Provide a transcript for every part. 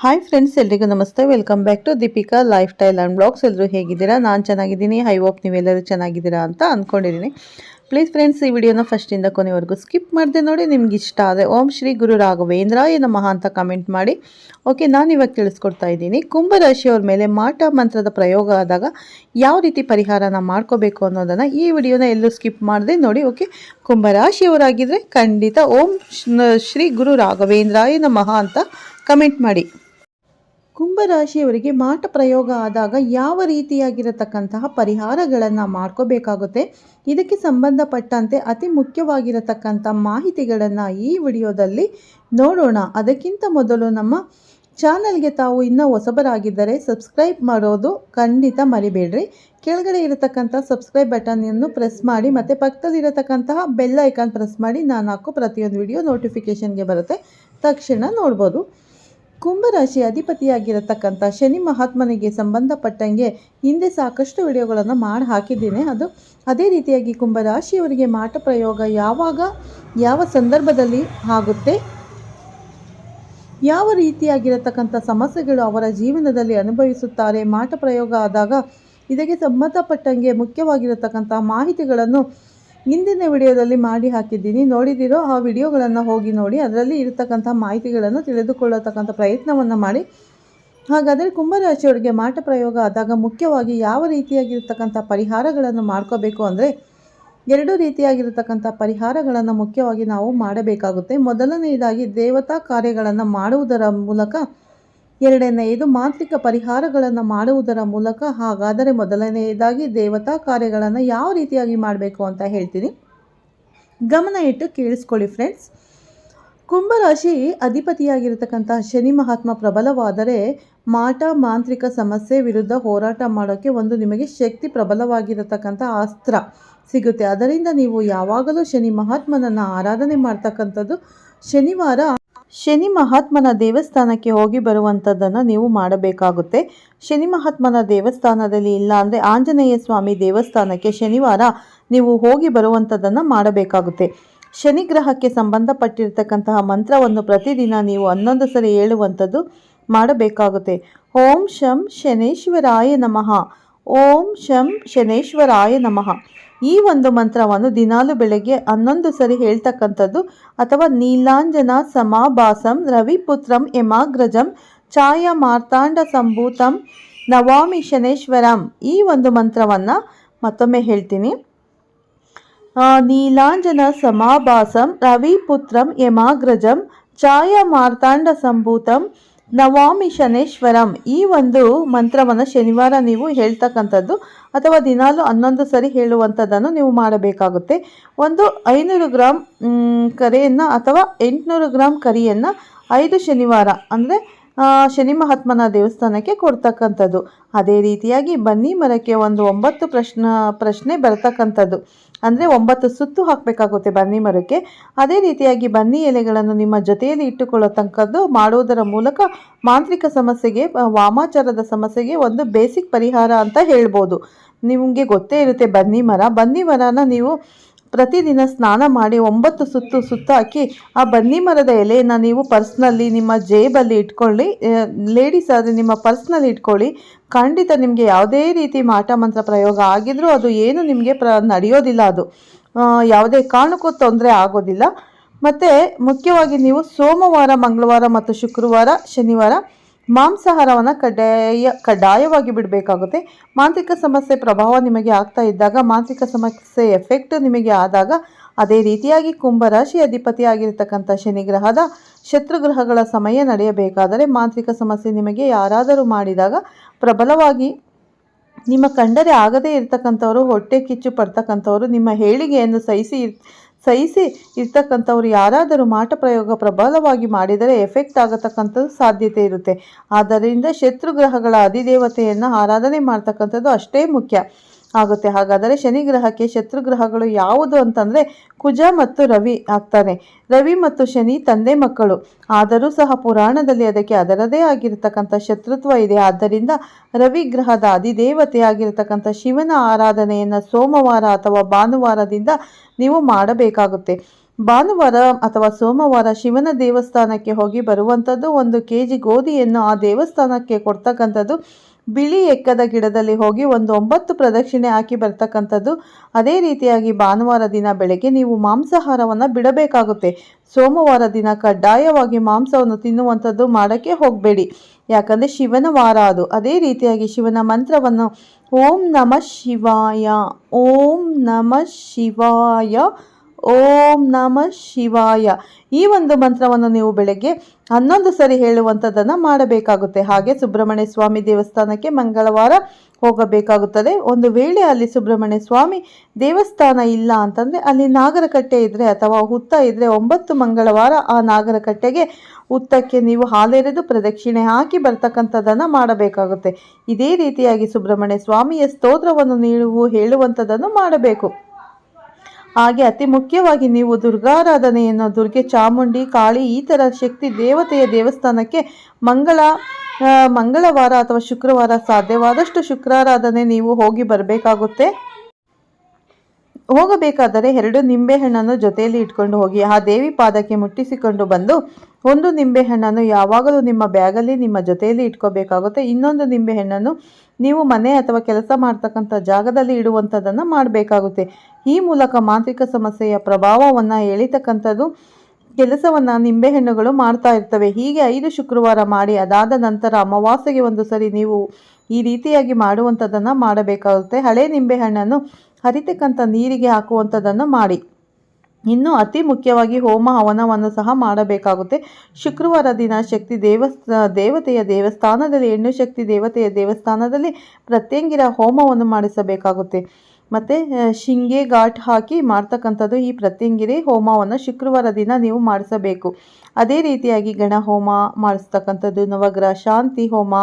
Hi friends ಎಲ್ರಿಗೂ ನಮಸ್ತೆ. Welcome back to Deepika lifestyle and blogs ಎಲ್ಲರೂ ಹೇಗಿದ್ದೀರಾ? ನಾನು ಚೆನ್ನಾಗಿದ್ದೀನಿ. ಐ ಹೋಪ್ ನೀವೆಲ್ಲರೂ ಚೆನ್ನಾಗಿದ್ದೀರಾ ಅಂತ ಅಂದ್ಕೊಂಡಿದ್ದೀನಿ ಪ್ಲೀಸ್ ಫ್ರೆಂಡ್ಸ್ ಈ ವಿಡಿಯೋನ ಫಸ್ಟಿಂದ ಕೊನೆವರೆಗೂ ಸ್ಕಿಪ್ ಮಾಡಿದೆ ನೋಡಿ. ನಿಮ್ಗೆ ಇಷ್ಟ ಆದರೆ ಓಂ ಶ್ರೀ ಗುರು ರಾಘವೇಂದ್ರಾಯ ನಮಃ ಅಂತ ಕಮೆಂಟ್ ಮಾಡಿ. ಓಕೆ ನಾನು ಇವಾಗ ತಿಳಿಸ್ಕೊಡ್ತಾ ಇದ್ದೀನಿ. ಕುಂಭರಾಶಿಯವ್ರ ಮೇಲೆ ಮಾಟ ಮಂತ್ರದ ಪ್ರಯೋಗ ಆದಾಗ ಯಾವ ರೀತಿ ಪರಿಹಾರನ ಮಾಡ್ಕೋಬೇಕು ಅನ್ನೋದನ್ನು ಈ ವಿಡಿಯೋನ ಎಲ್ಲೂ ಸ್ಕಿಪ್ ಮಾಡಿದೆ ನೋಡಿ. ಓಕೆ ಕುಂಭರಾಶಿಯವರಾಗಿದ್ದರೆ ಖಂಡಿತ ಓಂ ಶ್ರೀ ಗುರು ರಾಘವೇಂದ್ರಾಯ ನಮಃ ಅಂತ ಕಮೆಂಟ್ ಮಾಡಿ. ಕುಂಭರಾಶಿಯವರಿಗೆ ಮಾಟ ಪ್ರಯೋಗ ಆದಾಗ ಯಾವ ರೀತಿಯಾಗಿರತಕ್ಕಂತಹ ಪರಿಹಾರಗಳನ್ನು ಮಾಡ್ಕೋಬೇಕಾಗುತ್ತೆ? ಇದಕ್ಕೆ ಸಂಬಂಧಪಟ್ಟಂತೆ ಅತಿ ಮುಖ್ಯವಾಗಿರತಕ್ಕಂಥ ಮಾಹಿತಿಗಳನ್ನು ಈ ವಿಡಿಯೋದಲ್ಲಿ ನೋಡೋಣ. ಅದಕ್ಕಿಂತ ಮೊದಲು ನಮ್ಮ ಚಾನಲ್ಗೆ ತಾವು ಇನ್ನೂ ಹೊಸಬರಾಗಿದ್ದರೆ ಸಬ್ಸ್ಕ್ರೈಬ್ ಮಾಡೋದು ಖಂಡಿತ ಮರಿಬೇಡ್ರಿ. ಕೆಳಗಡೆ ಇರತಕ್ಕಂಥ ಸಬ್ಸ್ಕ್ರೈಬ್ ಬಟನನ್ನು ಪ್ರೆಸ್ ಮಾಡಿ ಮತ್ತು ಪಕ್ಕದಲ್ಲಿರತಕ್ಕಂತಹ ಬೆಲ್ ಐಕಾನ್ ಪ್ರೆಸ್ ಮಾಡಿ ನಾನು ಹಾಕೋ ಪ್ರತಿಯೊಂದು ವಿಡಿಯೋ ನೋಟಿಫಿಕೇಷನ್ಗೆ ಬರುತ್ತೆ. ತಕ್ಷಣ ನೋಡ್ಬೋದು. ಕುಂಭರಾಶಿ ಅಧಿಪತಿಯಾಗಿರತಕ್ಕಂಥ ಶನಿ ಮಹಾತ್ಮನಿಗೆ ಸಂಬಂಧಪಟ್ಟಂಗೆ ಹಿಂದೆ ಸಾಕಷ್ಟು ವಿಡಿಯೋಗಳನ್ನು ಮಾಡಿ ಹಾಕಿದ್ದೀನಿ. ಅದು ಅದೇ ರೀತಿಯಾಗಿ ಕುಂಭರಾಶಿಯವರಿಗೆ ಮಾಟ ಪ್ರಯೋಗ ಯಾವಾಗ, ಯಾವ ಸಂದರ್ಭದಲ್ಲಿ ಆಗುತ್ತೆ, ಯಾವ ರೀತಿಯಾಗಿರತಕ್ಕಂಥ ಸಮಸ್ಯೆಗಳು ಅವರ ಜೀವನದಲ್ಲಿ ಅನುಭವಿಸುತ್ತಾರೆ, ಮಾಟ ಪ್ರಯೋಗ ಆದಾಗ ಇದಕ್ಕೆ ಸಂಬಂಧಪಟ್ಟಂಗೆ ಮುಖ್ಯವಾಗಿರತಕ್ಕಂಥ ಮಾಹಿತಿಗಳನ್ನು ಹಿಂದಿನ ವಿಡಿಯೋದಲ್ಲಿ ಮಾಡಿ ಹಾಕಿದ್ದೀನಿ. ನೋಡಿದಿರೋ ಆ ವಿಡಿಯೋಗಳನ್ನು ಹೋಗಿ ನೋಡಿ, ಅದರಲ್ಲಿ ಇರತಕ್ಕಂಥ ಮಾಹಿತಿಗಳನ್ನು ತಿಳಿದುಕೊಳ್ಳತಕ್ಕಂಥ ಪ್ರಯತ್ನವನ್ನು ಮಾಡಿ. ಹಾಗಾದರೆ ಕುಂಭರಾಶಿಯವರಿಗೆ ಮಾಟ ಪ್ರಯೋಗ ಆದಾಗ ಮುಖ್ಯವಾಗಿ ಯಾವ ರೀತಿಯಾಗಿರ್ತಕ್ಕಂಥ ಪರಿಹಾರಗಳನ್ನು ಮಾಡ್ಕೋಬೇಕು ಅಂದರೆ, ಎರಡು ರೀತಿಯಾಗಿರತಕ್ಕಂಥ ಪರಿಹಾರಗಳನ್ನು ಮುಖ್ಯವಾಗಿ ನಾವು ಮಾಡಬೇಕಾಗುತ್ತೆ. ಮೊದಲನೆಯದಾಗಿ ದೇವತಾ ಕಾರ್ಯಗಳನ್ನು ಮಾಡುವುದರ ಮೂಲಕ ಎರಡನೆಯದು, ಮಾಂತ್ರಿಕ ಪರಿಹಾರಗಳನ್ನು ಮಾಡುವುದರ ಮೂಲಕ ಹಾಗಾದರೆ ಮೊದಲನೆಯದಾಗಿ ದೇವತಾ ಕಾರ್ಯಗಳನ್ನು ಯಾವ ರೀತಿಯಾಗಿ ಮಾಡಬೇಕು ಅಂತ ಹೇಳ್ತೀನಿ. ಗಮನ ಇಟ್ಟು ಕೇಳಿಸ್ಕೊಳ್ಳಿ ಫ್ರೆಂಡ್ಸ್ ಕುಂಭರಾಶಿ ಅಧಿಪತಿಯಾಗಿರತಕ್ಕಂಥ ಶನಿ ಮಹಾತ್ಮ ಪ್ರಬಲವಾದರೆ ಮಾಟ, ಮಾಂತ್ರಿಕ ಸಮಸ್ಯೆ ವಿರುದ್ಧ ಹೋರಾಟ ಮಾಡೋಕ್ಕೆ ಒಂದು ನಿಮಗೆ ಶಕ್ತಿ ಪ್ರಬಲವಾಗಿರತಕ್ಕಂಥ ಅಸ್ತ್ರ ಸಿಗುತ್ತೆ. ಅದರಿಂದ ನೀವು ಯಾವಾಗಲೂ ಶನಿ ಮಹಾತ್ಮನನ್ನು ಆರಾಧನೆ ಮಾಡ್ತಕ್ಕಂಥದ್ದು ಶನಿವಾರ ಶನಿ ಮಹಾತ್ಮನ ದೇವಸ್ಥಾನಕ್ಕೆ ಹೋಗಿ ಬರುವಂಥದ್ದನ್ನು ನೀವು ಮಾಡಬೇಕಾಗುತ್ತೆ. ಶನಿ ಮಹಾತ್ಮನ ದೇವಸ್ಥಾನದಲ್ಲಿ ಇಲ್ಲ ಅಂದರೆ ಆಂಜನೇಯ ಸ್ವಾಮಿ ದೇವಸ್ಥಾನಕ್ಕೆ ಶನಿವಾರ ನೀವು ಹೋಗಿ ಬರುವಂಥದ್ದನ್ನು ಮಾಡಬೇಕಾಗುತ್ತೆ. ಶನಿ ಗ್ರಹಕ್ಕೆ ಸಂಬಂಧಪಟ್ಟಿರ್ತಕ್ಕಂತಹ ಮಂತ್ರವನ್ನು ಪ್ರತಿದಿನ ನೀವು ಹನ್ನೊಂದು ಸರಿ ಹೇಳುವಂಥದ್ದು ಮಾಡಬೇಕಾಗುತ್ತೆ. ಓಂ ಶಂ ಶನೇಶ್ವರಾಯ ನಮಃ. ಓಂ ಶಂ ಶನೇಶ್ವರಾಯ ನಮಃ. ಈ ಒಂದು ಮಂತ್ರವನ್ನು ದಿನಾಲು ಬೆಳಗ್ಗೆ ಹನ್ನೊಂದು ಸರಿ ಹೇಳ್ತಕ್ಕಂಥದ್ದು, ಅಥವಾ ನೀಲಾಂಜನ ಸಮಾಭಾಸಂ ರವಿಪುತ್ರಂ ಯಮಾಗ್ರಜಂ ಛಾಯ ಮಾರ್ತಾಂಡ ಸಂಭೂತಂ ನವಾಮಿ ಶನೇಶ್ವರಂ ಈ ಒಂದು ಮಂತ್ರವನ್ನು ಮತ್ತೊಮ್ಮೆ ಹೇಳ್ತೀನಿ. ನೀಲಾಂಜನ ಸಮಾಭಾಸಂ ರವಿಪುತ್ರಂ ಯಮಾಗ್ರಜಂ ಛಾಯ ಮಾರ್ತಾಂಡ ಸಂಭೂತಂ ನವಾಮಿ ಶನೇಶ್ವರಂ. ಈ ಒಂದು ಮಂತ್ರವನ್ನು ಶನಿವಾರ ನೀವು ಹೇಳ್ತಕ್ಕಂಥದ್ದು ಅಥವಾ ದಿನಾಲು ಹನ್ನೊಂದು ಸರಿ ಹೇಳುವಂಥದ್ದನ್ನು ನೀವು ಮಾಡಬೇಕಾಗುತ್ತೆ. ಒಂದು ಐನೂರು ಗ್ರಾಮ್ ಕರೆಯನ್ನು ಅಥವಾ ಎಂಟುನೂರು ಗ್ರಾಮ್ ಕರಿಯನ್ನು ಐದು ಶನಿವಾರ, ಅಂದರೆ ಶನಿ ಮಹಾತ್ಮನ ದೇವಸ್ಥಾನಕ್ಕೆ ಕೊಡ್ತಕ್ಕಂಥದ್ದು. ಅದೇ ರೀತಿಯಾಗಿ ಬನ್ನಿ ಮರಕ್ಕೆ ಒಂದು ಒಂಬತ್ತು ಪ್ರಶ್ನ, ಪ್ರಶ್ನೆ ಬರ್ತಕ್ಕಂಥದ್ದು. ಅಂದರೆ ಒಂಬತ್ತು ಸುತ್ತು ಹಾಕಬೇಕಾಗುತ್ತೆ ಬನ್ನಿ ಮರಕ್ಕೆ. ಅದೇ ರೀತಿಯಾಗಿ ಬನ್ನಿ ಎಲೆಗಳನ್ನು ನಿಮ್ಮ ಜೊತೆಯಲ್ಲಿ ಇಟ್ಟುಕೊಳ್ಳತಕ್ಕದ್ದು ಮಾಡುವುದರ ಮೂಲಕ ಮಾಂತ್ರಿಕ ಸಮಸ್ಯೆಗೆ ವಾಮಾಚಾರದ ಸಮಸ್ಯೆಗೆ ಒಂದು ಬೇಸಿಕ್ ಪರಿಹಾರ ಅಂತ ಹೇಳ್ಬೋದು. ನಿಮಗೆ ಗೊತ್ತೇ ಇರುತ್ತೆ ಬನ್ನಿ ಮರ. ಬನ್ನಿ ಮರನ ನೀವು ಪ್ರತಿದಿನ ಸ್ನಾನ ಮಾಡಿ ಒಂಬತ್ತು ಸುತ್ತು ಸುತ್ತಾಕಿ ಆ ಬನ್ನಿ ಮರದ ಎಲೆಯನ್ನು ನೀವು ಪರ್ಸ್ನಲ್ಲಿ ನಿಮ್ಮ ಜೇಬಲ್ಲಿ ಇಟ್ಕೊಳ್ಳಿ. ಲೇಡೀಸ್ ಆದರೆ ನಿಮ್ಮ ಪರ್ಸ್ನಲ್ಲಿ ಇಟ್ಕೊಳ್ಳಿ. ಖಂಡಿತ ನಿಮಗೆ ಯಾವುದೇ ರೀತಿ ಮಾಟ ಮಂತ್ರ ಪ್ರಯೋಗ ಆಗಿದ್ರೂ ಅದು ಏನು ನಿಮಗೆ ಪ್ರ, ನಡೆಯೋದಿಲ್ಲ ಅದು. ಯಾವುದೇ ಕಾರಣಕ್ಕೂ ತೊಂದರೆ ಆಗೋದಿಲ್ಲ. ಮತ್ತು ಮುಖ್ಯವಾಗಿ ನೀವು ಸೋಮವಾರ, ಮಂಗಳವಾರ ಮತ್ತು ಶುಕ್ರವಾರ, ಶನಿವಾರ ಮಾಂಸಾಹಾರವನ್ನು ಕಡ್ಡಾಯ, ಕಡ್ಡಾಯವಾಗಿ ಬಿಡಬೇಕಾಗುತ್ತೆ. ಮಾಂತ್ರಿಕ ಸಮಸ್ಯೆ ಪ್ರಭಾವ ನಿಮಗೆ ಆಗ್ತಾ ಇದ್ದಾಗ, ಮಾಂತ್ರಿಕ ಸಮಸ್ಯೆ ಎಫೆಕ್ಟ್ ನಿಮಗೆ ಆದಾಗ, ಅದೇ ರೀತಿಯಾಗಿ ಕುಂಭರಾಶಿ ಅಧಿಪತಿ ಆಗಿರತಕ್ಕಂಥ ಶನಿಗ್ರಹದ ಶತ್ರುಗ್ರಹಗಳ ಸಮಯ ನಡೆಯಬೇಕಾದರೆ, ಮಾಂತ್ರಿಕ ಸಮಸ್ಯೆ ನಿಮಗೆ ಯಾರಾದರೂ ಮಾಡಿದಾಗ, ಪ್ರಬಲವಾಗಿ ನಿಮ್ಮ ಕಂಡರೆ ಆಗದೇ ಇರತಕ್ಕಂಥವರು, ಹೊಟ್ಟೆ ಕಿಚ್ಚು ಪಡ್ತಕ್ಕಂಥವರು, ನಿಮ್ಮ ಹೇಳಿಗೆಯನ್ನು ಸಹಿಸಿ ಸಹಿಸಿ ಇರ್ತಕ್ಕಂಥವ್ರು ಯಾರಾದರೂ ಮಾಟ ಪ್ರಯೋಗ ಪ್ರಬಲವಾಗಿ ಮಾಡಿದರೆ ಎಫೆಕ್ಟ್ ಆಗತಕ್ಕಂಥದ್ದು ಸಾಧ್ಯತೆ ಇರುತ್ತೆ. ಆದ್ದರಿಂದ ಶತ್ರುಗ್ರಹಗಳ ಅಧಿದೇವತೆಯನ್ನು ಆರಾಧನೆ ಮಾಡ್ತಕ್ಕಂಥದ್ದು ಅಷ್ಟೇ ಮುಖ್ಯ. ಆಗುತ್ತೆ. ಹಾಗಾದರೆ ಶನಿ ಗ್ರಹಕ್ಕೆ ಶತ್ರುಗ್ರಹಗಳು ಯಾವುದು ಅಂತಂದರೆ ಕುಜ ಮತ್ತು ರವಿ ಆಗ್ತಾನೆ. ರವಿ ಮತ್ತು ಶನಿ ತಂದೆ ಮಕ್ಕಳು. ಆದರೂ ಸಹ ಪುರಾಣದಲ್ಲಿ ಅದಕ್ಕೆ ಅದರದೇ ಆಗಿರತಕ್ಕಂಥ ಶತ್ರುತ್ವ ಇದೆ. ಆದ್ದರಿಂದ ರವಿ ಗ್ರಹದ ಅಧಿದೇವತೆ ಆಗಿರತಕ್ಕಂಥ ಶಿವನ ಆರಾಧನೆಯನ್ನು ಸೋಮವಾರ ಅಥವಾ ಭಾನುವಾರದಿಂದ ನೀವು ಮಾಡಬೇಕಾಗುತ್ತೆ. ಭಾನುವಾರ ಅಥವಾ ಸೋಮವಾರ ಶಿವನ ದೇವಸ್ಥಾನಕ್ಕೆ ಹೋಗಿ ಬರುವಂಥದ್ದು ಒಂದು ಕೆ ಜಿ ಗೋಧಿಯನ್ನು ಆ ದೇವಸ್ಥಾನಕ್ಕೆ ಕೊಡ್ತಕ್ಕಂಥದ್ದು ಬಿಳಿ ಎಕ್ಕದ ಗಿಡದಲ್ಲಿ ಹೋಗಿ ಒಂದು ಒಂಬತ್ತು ಪ್ರದಕ್ಷಿಣೆ ಹಾಕಿ ಬರ್ತಕ್ಕಂಥದ್ದು. ಅದೇ ರೀತಿಯಾಗಿ ಭಾನುವಾರ ದಿನ ಬೆಳಗ್ಗೆ ನೀವು ಮಾಂಸಾಹಾರವನ್ನು ಬಿಡಬೇಕಾಗುತ್ತೆ. ಸೋಮವಾರ ದಿನ ಕಡ್ಡಾಯವಾಗಿ ಮಾಂಸವನ್ನು ತಿನ್ನುವಂಥದ್ದು ಮಾಡೋಕ್ಕೆ ಹೋಗಬೇಡಿ. ಯಾಕಂದರೆ ಶಿವನ ವಾರ ಅದು. ಅದೇ ರೀತಿಯಾಗಿ ಶಿವನ ಮಂತ್ರವನ್ನು ಓಂ ನಮಃ ಶಿವಾಯ, ಓಂ ನಮಃ ಶಿವಾಯ ಓಂ ನಮಃ ಶಿವಾಯ. ಈ ಒಂದು ಮಂತ್ರವನ್ನು ನೀವು ಬೆಳಗ್ಗೆ ಹನ್ನೊಂದು ಸರಿ ಹೇಳುವಂಥದ್ದನ್ನು ಮಾಡಬೇಕಾಗುತ್ತೆ. ಹಾಗೆ ಸುಬ್ರಹ್ಮಣ್ಯ ಸ್ವಾಮಿ ದೇವಸ್ಥಾನಕ್ಕೆ ಮಂಗಳವಾರ ಹೋಗಬೇಕಾಗುತ್ತದೆ. ಒಂದು ವೇಳೆ ಅಲ್ಲಿ ಸುಬ್ರಹ್ಮಣ್ಯ ಸ್ವಾಮಿ ದೇವಸ್ಥಾನ ಇಲ್ಲ ಅಂತಂದರೆ ಅಲ್ಲಿ ನಾಗರಕಟ್ಟೆ ಇದ್ದರೆ ಅಥವಾ ಹುತ್ತ ಇದ್ದರೆ ಒಂಬತ್ತು ಮಂಗಳವಾರ ಆ ನಾಗರಕಟ್ಟೆಗೆ ಹುತ್ತಕ್ಕೆ ನೀವು ಹಾಲೆರೆದು ಪ್ರದಕ್ಷಿಣೆ ಹಾಕಿ ಬರ್ತಕ್ಕಂಥದ್ದನ್ನು ಮಾಡಬೇಕಾಗುತ್ತೆ. ಇದೇ ರೀತಿಯಾಗಿ ಸುಬ್ರಹ್ಮಣ್ಯ ಸ್ವಾಮಿಯ ಸ್ತೋತ್ರವನ್ನು ನೀವು ಹೇಳುವಂಥದ್ದನ್ನು ಮಾಡಬೇಕು. ಹಾಗೆ ಅತಿ ಮುಖ್ಯವಾಗಿ ನೀವು ದುರ್ಗಾರಾಧನೆಯನ್ನು, ದುರ್ಗೆ ಚಾಮುಂಡಿ, ಕಾಳಿ, ಈ ಥರ ಶಕ್ತಿ ದೇವತೆಯ ದೇವಸ್ಥಾನಕ್ಕೆ ಮಂಗಳ ಮಂಗಳವಾರ ಅಥವಾ ಶುಕ್ರವಾರ ಸಾಧ್ಯವಾದಷ್ಟು ಶುಕ್ರಾರಾಧನೆ ನೀವು ಹೋಗಿ ಬರಬೇಕಾಗುತ್ತೆ. ಹೋಗಬೇಕಾದರೆ ಎರಡು ನಿಂಬೆಹಣ್ಣನ್ನು ಜೊತೆಯಲ್ಲಿ ಇಟ್ಕೊಂಡು ಹೋಗಿ, ಆ ದೇವಿ ಪಾದಕ್ಕೆ ಮುಟ್ಟಿಸಿಕೊಂಡು ಬಂದು ಒಂದು ನಿಂಬೆಹಣ್ಣನ್ನು ಯಾವಾಗಲೂ ನಿಮ್ಮ ಬ್ಯಾಗಲ್ಲಿ, ನಿಮ್ಮ ಜೊತೆಯಲ್ಲಿ ಇಟ್ಕೋಬೇಕಾಗುತ್ತೆ. ಇನ್ನೊಂದು ನಿಂಬೆಹಣ್ಣನ್ನು ನೀವು ಮನೆ ಅಥವಾ ಕೆಲಸ ಮಾಡ್ತಕ್ಕಂಥ ಜಾಗದಲ್ಲಿ ಇಡುವಂಥದ್ದನ್ನು ಮಾಡಬೇಕಾಗುತ್ತೆ. ಈ ಮೂಲಕ ಮಾಂತ್ರಿಕ ಸಮಸ್ಯೆಯ ಪ್ರಭಾವವನ್ನು ಎಳಿತಕ್ಕಂಥದ್ದು ಕೆಲಸವನ್ನು ನಿಂಬೆಹಣ್ಣುಗಳು ಮಾಡ್ತಾ ಇರ್ತವೆ. ಹೀಗೆ ಐದು ಶುಕ್ರವಾರ ಮಾಡಿ ಅದಾದ ನಂತರ ಅಮಾವಾಸ್ಯೆಗೆ ಒಂದು ಸರಿ ನೀವು ಈ ರೀತಿಯಾಗಿ ಮಾಡುವಂಥದ್ದನ್ನು ಮಾಡಬೇಕಾಗುತ್ತೆ. ಹಳೆ ನಿಂಬೆಹಣ್ಣನ್ನು ಹರಿತಕ್ಕಂಥ ನೀರಿಗೆ ಹಾಕುವಂಥದ್ದನ್ನು ಮಾಡಿ. ಇನ್ನು ಅತಿ ಮುಖ್ಯವಾಗಿ ಹೋಮ ಹವನವನ್ನು ಸಹ ಮಾಡಬೇಕಾಗುತ್ತೆ. ಶುಕ್ರವಾರ ದಿನ ಶಕ್ತಿ ದೇವಸ್ಥ, ದೇವತೆಯ ದೇವಸ್ಥಾನದಲ್ಲಿ, ಹೆಣ್ಣು ಶಕ್ತಿ ದೇವತೆಯ ದೇವಸ್ಥಾನದಲ್ಲಿ ಪ್ರತ್ಯಂಗಿರ ಹೋಮವನ್ನು ಮಾಡಿಸಬೇಕಾಗುತ್ತೆ. ಮತ್ತು ಶಿಂಗೆ ಘಾಟ್ ಹಾಕಿ ಮಾಡ್ತಕ್ಕಂಥದ್ದು ಈ ಪ್ರತ್ಯಂಗಿರಿ ಹೋಮವನ್ನು ಶುಕ್ರವಾರ ದಿನ ನೀವು ಮಾಡಿಸಬೇಕು. ಅದೇ ರೀತಿಯಾಗಿ ಗಣ ಹೋಮ ಮಾಡಿಸ್ತಕ್ಕಂಥದ್ದು, ನವಗ್ರಹ ಶಾಂತಿ ಹೋಮ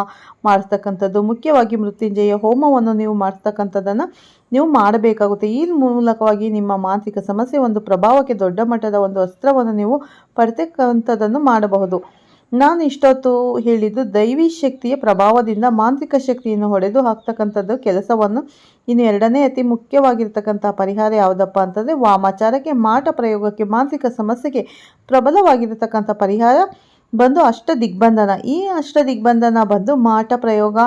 ಮಾಡಿಸ್ತಕ್ಕಂಥದ್ದು, ಮುಖ್ಯವಾಗಿ ಮೃತ್ಯುಂಜಯ ಹೋಮವನ್ನು ನೀವು ಮಾಡಿಸ್ತಕ್ಕಂಥದ್ದನ್ನು ನೀವು ಮಾಡಬೇಕಾಗುತ್ತೆ. ಈ ಮೂಲಕವಾಗಿ ನಿಮ್ಮ ಮಾನಸಿಕ ಸಮಸ್ಯೆ ಒಂದು ಪ್ರಭಾವಕ್ಕೆ ದೊಡ್ಡ ಮಟ್ಟದ ಒಂದು ಅಸ್ತ್ರವನ್ನು ನೀವು ಪಡ್ತಕ್ಕಂಥದ್ದನ್ನು ಮಾಡಬಹುದು. ನಾನು ಇಷ್ಟೊತ್ತು ಹೇಳಿದ್ದು ದೈವಿ ಶಕ್ತಿಯ ಪ್ರಭಾವದಿಂದ ಮಾಂತ್ರಿಕ ಶಕ್ತಿಯನ್ನು ಹೊಡೆದು ಹಾಕ್ತಕ್ಕಂಥದ್ದು ಕೆಲಸವನ್ನು ಇನ್ನು ಎರಡನೇ ಅತಿ ಮುಖ್ಯವಾಗಿರ್ತಕ್ಕಂಥ ಪರಿಹಾರ ಯಾವುದಪ್ಪ ಅಂತಂದರೆ ವಾಮಾಚಾರಕ್ಕೆ, ಮಾಟ ಪ್ರಯೋಗಕ್ಕೆ, ಮಾಂತ್ರಿಕ ಸಮಸ್ಯೆಗೆ ಪ್ರಬಲವಾಗಿರತಕ್ಕಂಥ ಪರಿಹಾರ ಬಂದು ಅಷ್ಟ ದಿಗ್ಬಂಧನ. ಈ ಅಷ್ಟ ದಿಗ್ಬಂಧನ ಬಂದು ಮಾಟ ಪ್ರಯೋಗ,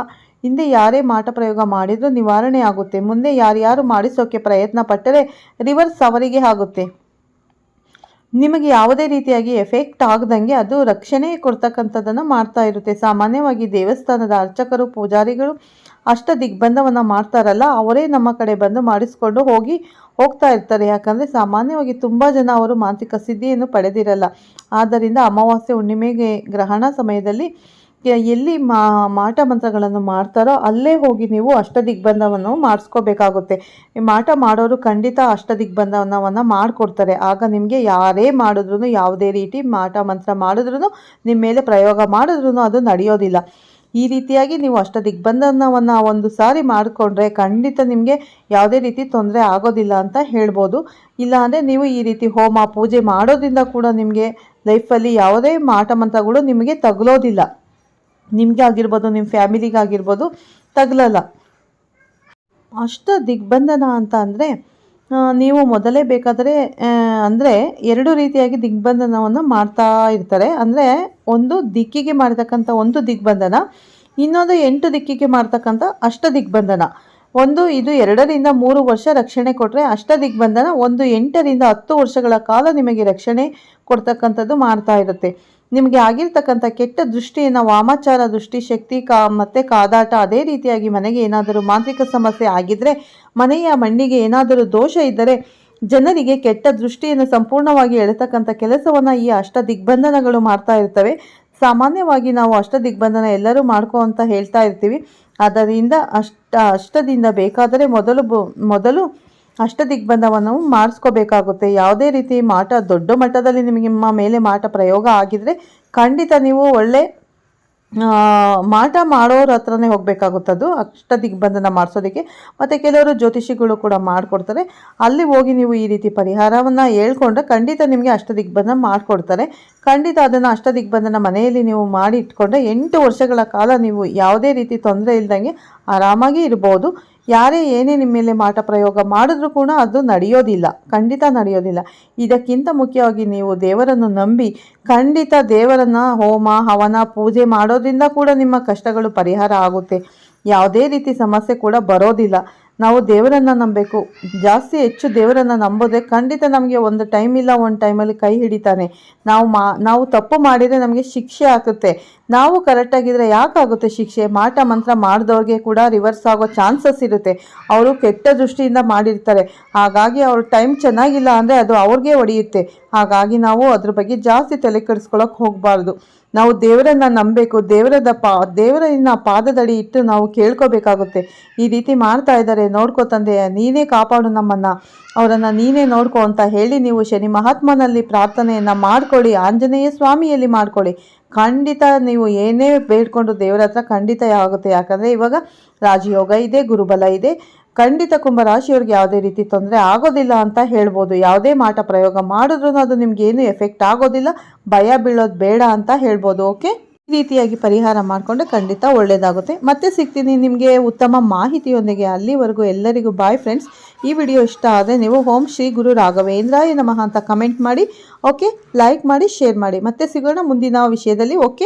ಹಿಂದೆ ಯಾರೇ ಮಾಟ ಪ್ರಯೋಗ ಮಾಡಿದರೂ ನಿವಾರಣೆ ಆಗುತ್ತೆ. ಮುಂದೆ ಯಾರ್ಯಾರು ಮಾಡಿಸೋಕೆ ಪ್ರಯತ್ನ ಪಟ್ಟರೆ ರಿವರ್ಸ್ ಅವರಿಗೆ ಆಗುತ್ತೆ. ನಿಮಗೆ ಯಾವುದೇ ರೀತಿಯಾಗಿ ಎಫೆಕ್ಟ್ ಆಗದಂಗೆ ಅದು ರಕ್ಷಣೆ ಕೊಡ್ತಕ್ಕಂಥದ್ದನ್ನು ಮಾಡ್ತಾ ಇರುತ್ತೆ. ಸಾಮಾನ್ಯವಾಗಿ ದೇವಸ್ಥಾನದ ಅರ್ಚಕರು, ಪೂಜಾರಿಗಳು ಅಷ್ಟ ದಿಗ್ಬಂಧವನ್ನು ಮಾಡ್ತಾರಲ್ಲ, ಅವರೇ ನಮ್ಮ ಕಡೆ ಬಂದು ಮಾಡಿಸ್ಕೊಂಡು ಹೋಗಿ ಹೋಗ್ತಾ ಇರ್ತಾರೆ. ಯಾಕಂದರೆ ಸಾಮಾನ್ಯವಾಗಿ ತುಂಬ ಜನ ಅವರು ಮಾಂತ್ರಿಕ ಸಿದ್ಧಿಯನ್ನು ಪಡೆದಿರಲ್ಲ. ಆದ್ದರಿಂದ ಅಮಾವಾಸ್ಯೆ ಹುಣ್ಣಿಮೆಗೆ ಗ್ರಹಣ ಸಮಯದಲ್ಲಿ ಎಲ್ಲಿ ಮಾ, ಮಾಟ ಮಂತ್ರಗಳನ್ನು ಮಾಡ್ತಾರೋ ಅಲ್ಲೇ ಹೋಗಿ ನೀವು ಅಷ್ಟ ದಿಗ್ಬಂಧವನ್ನು ಮಾಡಿಸ್ಕೋಬೇಕಾಗುತ್ತೆ ಮಾಟ ಮಾಡೋರು ಖಂಡಿತ ಅಷ್ಟ ದಿಗ್ಬಂಧನವನ್ನು ಮಾಡಿಕೊಡ್ತಾರೆ. ಆಗ ನಿಮಗೆ ಯಾರೇ ಮಾಡಿದ್ರು ಯಾವುದೇ ರೀತಿ ಮಾಟ ಮಂತ್ರ ಮಾಡಿದ್ರು ನಿಮ್ಮ ಮೇಲೆ ಪ್ರಯೋಗ ಮಾಡಿದ್ರು ಅದು ನಡೆಯೋದಿಲ್ಲ. ಈ ರೀತಿಯಾಗಿ ನೀವು ಅಷ್ಟ ದಿಗ್ಬಂಧನವನ್ನು ಒಂದು ಸಾರಿ ಮಾಡಿಕೊಂಡ್ರೆ ಖಂಡಿತ ನಿಮಗೆ ಯಾವುದೇ ರೀತಿ ತೊಂದರೆ ಆಗೋದಿಲ್ಲ ಅಂತ ಹೇಳ್ಬೋದು. ಇಲ್ಲಾಂದರೆ ನೀವು ಈ ರೀತಿ ಹೋಮ ಪೂಜೆ ಮಾಡೋದ್ರಿಂದ ಕೂಡ ನಿಮಗೆ ಲೈಫಲ್ಲಿ ಯಾವುದೇ ಮಾಟ ಮಂತ್ರಗಳು ನಿಮಗೆ ತಗಲೋದಿಲ್ಲ. ನಿಮಗೆ ಆಗಿರ್ಬೋದು ನಿಮ್ಮ ಫ್ಯಾಮಿಲಿಗಾಗಿರ್ಬೋದು ತಗಲಲ್ಲ. ಅಷ್ಟು ದಿಗ್ಬಂಧನ ಅಂತ ಅಂದರೆ ನೀವು ಮೊದಲೇ ಬೇಕಾದರೆ ಅಂದರೆ ಎರಡು ರೀತಿಯಾಗಿ ದಿಗ್ಬಂಧನವನ್ನು ಮಾಡ್ತಾ ಇರ್ತಾರೆ. ಅಂದರೆ ಒಂದು ದಿಕ್ಕಿಗೆ ಮಾಡ್ತಕ್ಕಂಥ ಒಂದು ದಿಗ್ಬಂಧನ, ಇನ್ನೊಂದು ಎಂಟು ದಿಕ್ಕಿಗೆ ಮಾಡ್ತಕ್ಕಂಥ ಅಷ್ಟ ದಿಗ್ಬಂಧನ. ಒಂದು ಇದು ಎರಡರಿಂದ ಮೂರು ವರ್ಷ ರಕ್ಷಣೆ ಕೊಟ್ಟರೆ ಅಷ್ಟ ದಿಗ್ಬಂಧನ, ಒಂದು ಎಂಟರಿಂದ ಹತ್ತು ವರ್ಷಗಳ ಕಾಲ ನಿಮಗೆ ರಕ್ಷಣೆ ಕೊಡ್ತಕ್ಕಂಥದ್ದು ಮಾಡ್ತಾ ಇರುತ್ತೆ. ನಿಮಗೆ ಆಗಿರ್ತಕ್ಕಂಥ ಕೆಟ್ಟ ದೃಷ್ಟಿಯನ್ನು, ವಾಮಾಚಾರ ದೃಷ್ಟಿ, ಶಕ್ತಿ ಕಾ, ಮತ್ತು ಕಾದಾಟ ಅದೇ ರೀತಿಯಾಗಿ ಮನೆಗೆ ಏನಾದರೂ ಮಾಂತ್ರಿಕ ಸಮಸ್ಯೆ ಆಗಿದ್ದರೆ ಮನೆಯ ಮಣ್ಣಿಗೆ ಏನಾದರೂ ದೋಷ ಇದ್ದರೆ ಜನರಿಗೆ ಕೆಟ್ಟ ದೃಷ್ಟಿಯನ್ನು ಸಂಪೂರ್ಣವಾಗಿ ಎಳೆತಕ್ಕಂಥ ಕೆಲಸವನ್ನು ಈ ಅಷ್ಟ ದಿಗ್ಬಂಧನಗಳು ಮಾಡ್ತಾ ಇರ್ತವೆ. ಸಾಮಾನ್ಯವಾಗಿ ನಾವು ಅಷ್ಟ ದಿಗ್ಬಂಧನ ಎಲ್ಲರೂ ಮಾಡ್ಕೋ ಅಂತ ಹೇಳ್ತಾ ಇರ್ತೀವಿ. ಅದರಿಂದ ಅಷ್ಟ, ಅಷ್ಟದಿಂದ ಬೇಕಾದರೆ ಮೊದಲು ಮೊದಲು ಅಷ್ಟ ದಿಗ್ಬಂಧವನ್ನು ಮಾಡಿಸ್ಕೋಬೇಕಾಗುತ್ತೆ ಯಾವುದೇ ರೀತಿ ಮಾಟ ದೊಡ್ಡ ಮಟ್ಟದಲ್ಲಿ ನಿಮಗೆ ನಿಮ್ಮ ಮೇಲೆ ಮಾಟ ಪ್ರಯೋಗ ಆಗಿದರೆ ಖಂಡಿತ ನೀವು ಒಳ್ಳೆ ಮಾಟ ಮಾಡೋರ ಹತ್ರನೇ ಹೋಗಬೇಕಾಗುತ್ತದು. ಅಷ್ಟ ದಿಗ್ಬಂಧನ ಮಾಡಿಸೋದಕ್ಕೆ ಮತ್ತು ಕೆಲವರು ಜ್ಯೋತಿಷಿಗಳು ಕೂಡ ಮಾಡಿಕೊಡ್ತಾರೆ. ಅಲ್ಲಿ ಹೋಗಿ ನೀವು ಈ ರೀತಿ ಪರಿಹಾರವನ್ನು ಹೇಳ್ಕೊಂಡ್ರೆ ಖಂಡಿತ ನಿಮಗೆ ಅಷ್ಟ ದಿಗ್ಬಂಧನ ಮಾಡಿಕೊಡ್ತಾರೆ. ಖಂಡಿತ ಅದನ್ನು ಅಷ್ಟ ದಿಗ್ಬಂಧನ ಮನೆಯಲ್ಲಿ ನೀವು ಮಾಡಿ ಇಟ್ಕೊಂಡ್ರೆ ಎಂಟು ವರ್ಷಗಳ ಕಾಲ ನೀವು ಯಾವುದೇ ರೀತಿ ತೊಂದರೆ ಇಲ್ದಂಗೆ ಆರಾಮಾಗಿ ಇರ್ಬೋದು. ಯಾರೇ ಏನೇ ನಿಮ್ಮ ಮೇಲೆ ಮಾಟ ಪ್ರಯೋಗ ಮಾಡಿದ್ರೂ ಕೂಡ ಅದು ನಡೆಯೋದಿಲ್ಲ, ಖಂಡಿತ ನಡೆಯೋದಿಲ್ಲ. ಇದಕ್ಕಿಂತ ಮುಖ್ಯವಾಗಿ ನೀವು ದೇವರನ್ನು ನಂಬಿ, ಖಂಡಿತ ದೇವರನ್ನು ಹೋಮ, ಹವನ, ಪೂಜೆ ಮಾಡೋದ್ರಿಂದ ಕೂಡ ನಿಮ್ಮ ಕಷ್ಟಗಳು ಪರಿಹಾರ ಆಗುತ್ತೆ. ಯಾವುದೇ ರೀತಿ ಸಮಸ್ಯೆ ಕೂಡ ಬರೋದಿಲ್ಲ. ನಾವು ದೇವರನ್ನು ನಂಬಬೇಕು. ಜಾಸ್ತಿ ಹೆಚ್ಚು ದೇವರನ್ನು ನಂಬೋದೇ ಖಂಡಿತ ನಮಗೆ ಒಂದು ಟೈಮ್ ಇಲ್ಲ, ಒಂದು ಟೈಮಲ್ಲಿ ಕೈ ಹಿಡಿತಾನೆ. ನಾವು ಮಾ, ನಾವು ತಪ್ಪು ಮಾಡಿದರೆ ನಮಗೆ ಶಿಕ್ಷೆ ಆಗುತ್ತೆ. ನಾವು ಕರೆಕ್ಟಾಗಿದ್ದರೆ ಯಾಕಾಗುತ್ತೆ ಶಿಕ್ಷೆ? ಮಾಟ ಮಂತ್ರ ಮಾಡಿದವ್ರಿಗೆ ಕೂಡ ರಿವರ್ಸ್ ಆಗೋ ಚಾನ್ಸಸ್ ಇರುತ್ತೆ. ಅವರು ಕೆಟ್ಟ ದೃಷ್ಟಿಯಿಂದ ಮಾಡಿರ್ತಾರೆ. ಹಾಗಾಗಿ ಅವ್ರ ಟೈಮ್ ಚೆನ್ನಾಗಿಲ್ಲ ಅಂದರೆ ಅದು ಅವ್ರಿಗೆ ಹೊಡೆಯುತ್ತೆ ಹಾಗಾಗಿ ನಾವು ಅದ್ರ ಬಗ್ಗೆ ಜಾಸ್ತಿ ತಲೆ ಕೆಡಿಸ್ಕೊಳಕ್ಕೆ ಹೋಗಬಾರ್ದು. ನಾವು ದೇವರನ್ನ ನಂಬಬೇಕು, ದೇವರದ ಪಾ ದೇವರನ್ನ ಪಾದದಡಿ ಇಟ್ಟು ನಾವು ಕೇಳ್ಕೋಬೇಕಾಗುತ್ತೆ. ಈ ರೀತಿ ಮಾಡ್ತಾ ಇದ್ದಾರೆ. ನೋಡ್ಕೋ ತಂದೆಯ ನೀನೇ ಕಾಪಾಡು ನಮ್ಮನ್ನು. ಅವರನ್ನು ನೀನೇ ನೋಡ್ಕೋ ಅಂತ ಹೇಳಿ ನೀವು ಶನಿ ಮಹಾತ್ಮನಲ್ಲಿ ಪ್ರಾರ್ಥನೆಯನ್ನು ಮಾಡ್ಕೊಳ್ಳಿ, ಆಂಜನೇಯ ಸ್ವಾಮಿಯಲ್ಲಿ ಮಾಡ್ಕೊಳ್ಳಿ. ಖಂಡಿತ ನೀವು ಏನೇ ಬೇಡ್ಕೊಂಡು ದೇವರ ಹತ್ರ ಖಂಡಿತ ಆಗುತ್ತೆ. ಯಾಕಂದರೆ ಇವಾಗ ರಾಜಯೋಗ ಇದೆ, ಗುರುಬಲ ಇದೆ. ಖಂಡಿತ ಕುಂಭರಾಶಿಯವ್ರಿಗೆ ಯಾವುದೇ ರೀತಿ ತೊಂದರೆ ಆಗೋದಿಲ್ಲ ಅಂತ ಹೇಳ್ಬೋದು. ಯಾವುದೇ ಮಾಟ ಪ್ರಯೋಗ ಮಾಡಿದ್ರೂ ಅದು ನಿಮ್ಗೆ ಏನು ಎಫೆಕ್ಟ್ ಆಗೋದಿಲ್ಲ. ಭಯ ಬೀಳೋದು ಬೇಡ ಅಂತ ಹೇಳ್ಬೋದು. ಓಕೆ ಈ ರೀತಿಯಾಗಿ ಪರಿಹಾರ ಮಾಡಿಕೊಂಡ್ರೆ ಖಂಡಿತ ಒಳ್ಳೆಯದಾಗುತ್ತೆ ಮತ್ತೆ ಸಿಗ್ತೀನಿ ನಿಮಗೆ ಉತ್ತಮ ಮಾಹಿತಿಯೊಂದಿಗೆ ಅಲ್ಲಿವರೆಗೂ ಎಲ್ಲರಿಗೂ. ಬಾಯ್ ಫ್ರೆಂಡ್ಸ್ ಈ ವಿಡಿಯೋ ಇಷ್ಟ ಆದರೆ ನೀವು ಹೋಮ್ ಶ್ರೀ ಗುರು ರಾಘವೇಂದ್ರಾಯ ನಮಃ ಅಂತ ಕಮೆಂಟ್ ಮಾಡಿ. ಓಕೆ ಲೈಕ್ ಮಾಡಿ ಶೇರ್ ಮಾಡಿ. ಮತ್ತೆ ಸಿಗೋಣ ಮುಂದಿನ ವಿಷಯದಲ್ಲಿ. ಓಕೆ